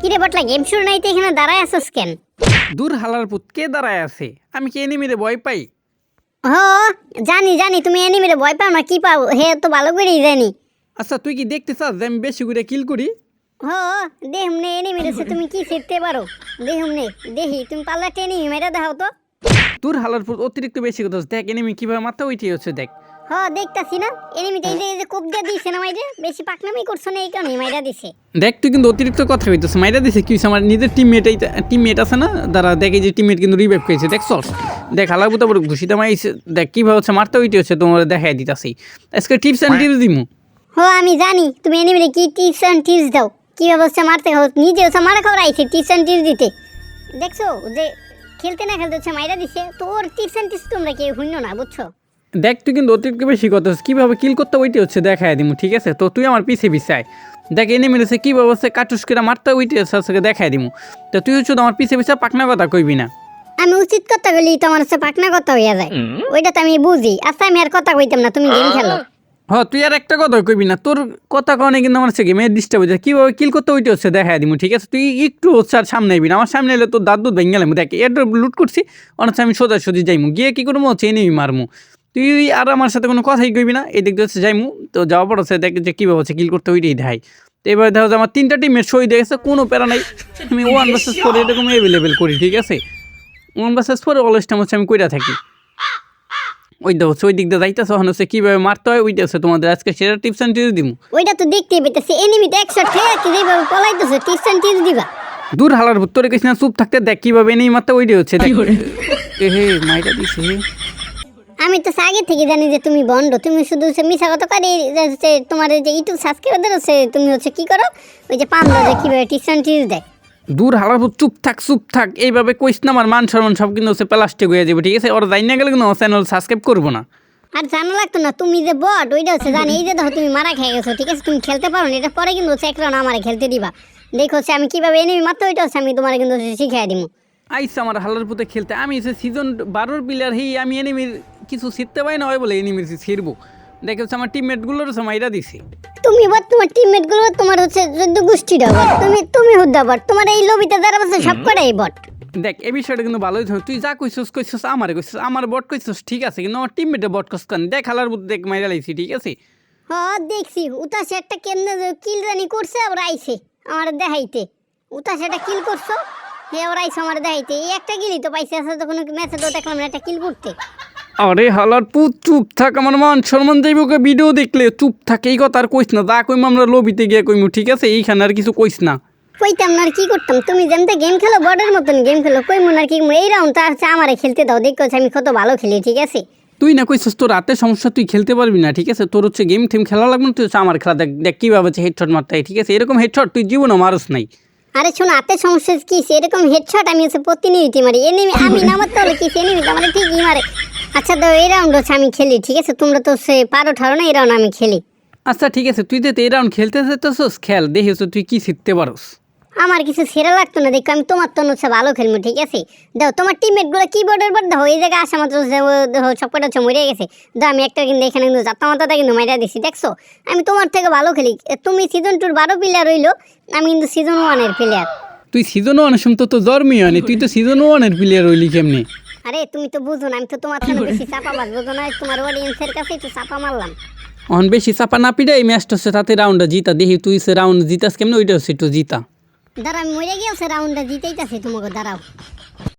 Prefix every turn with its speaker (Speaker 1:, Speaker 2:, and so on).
Speaker 1: কিরে বটলা গেম শুরু নাইতে এখানে দাঁড়ায় আসোস কেন?
Speaker 2: দূর হালার পুত কে দাঁড়ায় আছে? আমি কি এনিমিরে ভয় পাই?
Speaker 1: হ জানি জানি তুমি এনিমিরে ভয় পাও না কি পাও? হে তো ভালো করেই জানি।
Speaker 2: আচ্ছা তুই কি দেখতে চাস যে আমি বেশি করে কিল করি?
Speaker 1: হ দেহমনে এনিমিরে সে তুমি কি শিখতে পারো? দেহমনে দেখি তুমি পাল্লা টেনি মেরে দেখাও তো।
Speaker 2: দূর হালার পুত অতিরিক্ত বেশি কথা দেখ এনিমি কীভাবে মাথা উঠে হচ্ছে দেখ।
Speaker 1: হ দেখতাছি না। এনিমিতে এই যে কোপ দিয়ে দিছে না মাইরে বেশি পাকনামি করছ না এই কারণে মাইরা দিছে।
Speaker 2: দেখ তুই কিন্তু অতিরিক্ত কথা হইতেছে মাইরা দিছে কি আমার নিজের টিমমেট এই টিমমেট আছে না যারা দেখে যে টিমমেট কিন্তু রিভাইভ করেছে দেখ চল দেখ হালার পুত আবার ঘুষিতে মাইছে দেখ কীভাবে হচ্ছে মারতে উঠে হচ্ছে তোমার দেখাই দিতাছি। আজকে টিপস অ্যান্ড টিপস দিমু।
Speaker 1: হ আমি জানি তুমি এনিমিরে কি টিপস অ্যান্ড টিপস দাও? কি ব্যবস্থা মারতে হোক নিজে হচ্ছে মারা খাওয়ার আইছে টিপস অ্যান্ড টিপস দিতে। দেখছ যে খেলতে না খেলতে হচ্ছে মাইরা দিছে তো ওর টিপস অ্যান্ড টিপস তোমরা কেউ শুনো না বুঝছ?
Speaker 2: দেখ তুই কিন্তু অতিরিক্ত বেশি কথা হচ্ছে কীভাবে কিল করতে ওইটি হচ্ছে দেখাই দিমু ঠিক আছে? তো তুই আমার পিছে পিছে আয়। দেখ এনে মিলেছে কীভাবে হচ্ছে কাটুস করে মারতে ওইটি হচ্ছে আজকে দেখাই দিমু। তো তুই হচ্ছে আমার পিছে পিছে পাকনা কথা কইবি না।
Speaker 1: আমি উচিত কথা বলি তোমার হচ্ছে পাকনা কথা হইয়া যায়। ওইটা তো আমি বুঝি। আচ্ছা আমি আর কথা কইতাম না তুমি গেম খেলো।
Speaker 2: হ তুই আর একটা কথা কইবি না। তোর কথা কারণে কিন্তু আমার হচ্ছে গেমে ডিস্টার্ব হচ্ছে কীভাবে কিল করতে ওইটি হচ্ছে দেখাই দিমু ঠিক আছে? তুই একটু হচ্ছে আর সামনে আইবি না। আমার সামনে এলে তোর দাঁত দুধ ভেঙে গেলাম। দেখ এটা লুট করছি অনেক আমি সোজা সোজি যাইমু। গিয়ে কী করব? হচ্ছে এনেমি মারমু। তুই আর আমার সাথে কোনো কথাই কইবি না। এই দিক দিয়ে হচ্ছে যাইমু। তো যাওয়ার পর হচ্ছে দেখ যে কীভাবে হচ্ছে কিল করতে ওইটাই দেখাই। তো এবার দেখো যে আমার তিনটা টিমের শহীদ হয়ে গেছে কোনো প্যারা নাই। আমি ওয়ান ভার্সেস ফোর এরকম অ্যাভেলেবেল করি ঠিক আছে? ওয়ান ভার্সেস ফোর অলস টাইম হচ্ছে আমি কইরা থাকি। ওই দেখো হচ্ছে ওই দিক দিয়ে যাইতেছে ওখানে হচ্ছে কীভাবে মারতে হয় ওইটা হচ্ছে তোমাদের আজকে সেটা টিপস অ্যান্ড টিপস দিমু।
Speaker 1: ওইটা তো দেখতেই পেতেছি এনিমিতে একশো ঠেয়া কি যেভাবে পলাইতেছে টিপস অ্যান্ড টিপস দিবা।
Speaker 2: দূর হালার ভুত্তরে কিছু না চুপ থাকতে দেখ কীভাবে নেই মারতে ওইটাই হচ্ছে দেখ। এ হে মাইটা দিছে।
Speaker 1: আমি তো আগে থেকে জানি যে তুমি বন্ড তুমি শুধু মিশা কথা করে হচ্ছে তোমার যে ইউটিউব সাবস্ক্রাইবারদের হচ্ছে তুমি হচ্ছে কি করো? ওই যে পান দাও যে কীভাবে টিপস অ্যান্ড দেয়।
Speaker 2: দূর হালার চুপ থাক চুপ থাক এইভাবে কইস না আমার মান সম্মান সব কিন্তু হচ্ছে প্লাস্টিক হয়ে যাবে ঠিক আছে? ওরা যাই না গেলে কিন্তু চ্যানেল সাবস্ক্রাইব করব না।
Speaker 1: আর জানা লাগতো না তুমি যে বট ওইটা হচ্ছে জানি এই যে দেখো তুমি মারা খেয়ে গেছো ঠিক আছে? তুমি খেলতে পারো না এটা পরে কিন্তু হচ্ছে এক রাউন্ড আমারে খেলতে দিবা। দেখো হচ্ছে আমি কীভাবে এনিমি মারতে ওইটা হচ্ছে আমি তোমার কিন্তু শিখিয়ে দিব
Speaker 2: আইসা আমার হালার পুতে খেলতে। আমি হচ্ছে সিজন বারোর প্লেয়ার হেই আমি এনিমির কিছু শিখতে পাই না হয় বলে এনিমির ছিড়বো। দেখে হচ্ছে আমার টিমমেটগুলোর মাইরা দিছি।
Speaker 1: তুমি বট তোমার টিমমেটগুলো তোমার হচ্ছে গোষ্ঠীটা বট তুমি তুমি হুদ্দা বট তোমার এই লবিতে যারা বসে সব কটাই বট।
Speaker 2: দেখ এই বিষয়টা কিন্তু ভালোই ধর তুই যা কইছিস কইছিস আমারে কইছিস আমার বট কইছিস ঠিক আছে কিন্তু আমার টিমমেটে বট কস কান? দেখ হালার পুতে দেখ মাইরা লাইছি ঠিক আছে?
Speaker 1: হ্যাঁ দেখছি উতাসে একটা কেমনে কিল জানি করছে আবার আইছে আমার দেখাইতে। উতাসে একটা কিল করছ? আবার আইছে আমার দেখাইতে এই একটা কিলই তো পাইছে আছে তখন ম্যাচে তো দেখলাম না একটা কিল করতে।
Speaker 2: আরে হালার পুত চুপ থাক আমার মান সম্মান যাইব ভিডিও দেখলে চুপ থাক এই কথা আর কইস না যা কইম আমরা লবিতে গিয়ে কইমু ঠিক আছে? এইখানে আর কিছু কইস না।
Speaker 1: কইতাম না আর কি করতাম তুমি জানতে গেম খেলো বর্ডের মতন গেম খেলো কই মন আর কি? এই রাউন্ড তার হচ্ছে আমারে খেলতে দাও দেখো আমি কত ভালো খেলি ঠিক আছে?
Speaker 2: তুই না কইছিস তোর রাতে সমস্যা তুই খেলতে পারবি না ঠিক আছে? তোর হচ্ছে গেম টেম খেলা লাগবে না তুই আমার খেলা দেখ দেখ কীভাবে হেডশট মারতে ঠিক আছে? এরকম হেডশট তুই জীবনও মারস নাই।
Speaker 1: আরে শোনো আতে সমস্যা কি? এরকম হেডশট আমি হচ্ছে প্রতিনিয়তি মারি। এনিমি আমি নামাতে হলে কি এনিমি তো আমার ঠিকই মারে। আচ্ছা তো এই রাউন্ড হচ্ছে আমি খেলি ঠিক আছে? তোমরা তো সে পারো ঠারো না এই রাউন্ড আমি খেলি।
Speaker 2: আচ্ছা ঠিক আছে। তুই তো এই রাউন্ড খেলতে তো খেল। দেখেছ তুই কি শিখতে পারস।
Speaker 1: আমার কিছু সেরা লাগতো না দেখো আমি তোমার তো হচ্ছে ভালো খেলব ঠিক আছে? দেখো তোমার টিমমেটগুলো কিবোর্ডের পর দেখো এই জায়গায় আসা মাত্র সবকটা হচ্ছে মরে গেছে। দেখো আমি একটা কিন্তু এখানে কিন্তু যাত্রা মাত্রাটা কিন্তু মাইরা দিছি দেখছ? আমি তোমার থেকে ভালো খেলি। তুমি সিজন টুর বারো প্লেয়ার রইল আমি কিন্তু সিজন ওয়ানের প্লেয়ার
Speaker 2: তুই সিজন ওয়ানের সময় তো তো জন্মই হয়নি তুই তো সিজন ওয়ানের প্লেয়ার হইলি কেমনি?
Speaker 1: আরে তুমি তো বুঝো না আমি তো তোমার থেকে বেশি চাপা মার বুঝো না তোমার অডিয়েন্সের কাছে একটু চাপা মারলাম।
Speaker 2: অন বেশি চাপা না পিড়ে এই ম্যাচটা হচ্ছে তাতে রাউন্ডটা জিতা। দেখি তুই সে রাউন্ড জিতাস কেমনি ওইটা হচ্ছে একটু জিতা।
Speaker 1: দাঁড়া মরে গিয়েছে রাউন্ডটা জিতেইতাছি তোমাকে দাঁড়াও।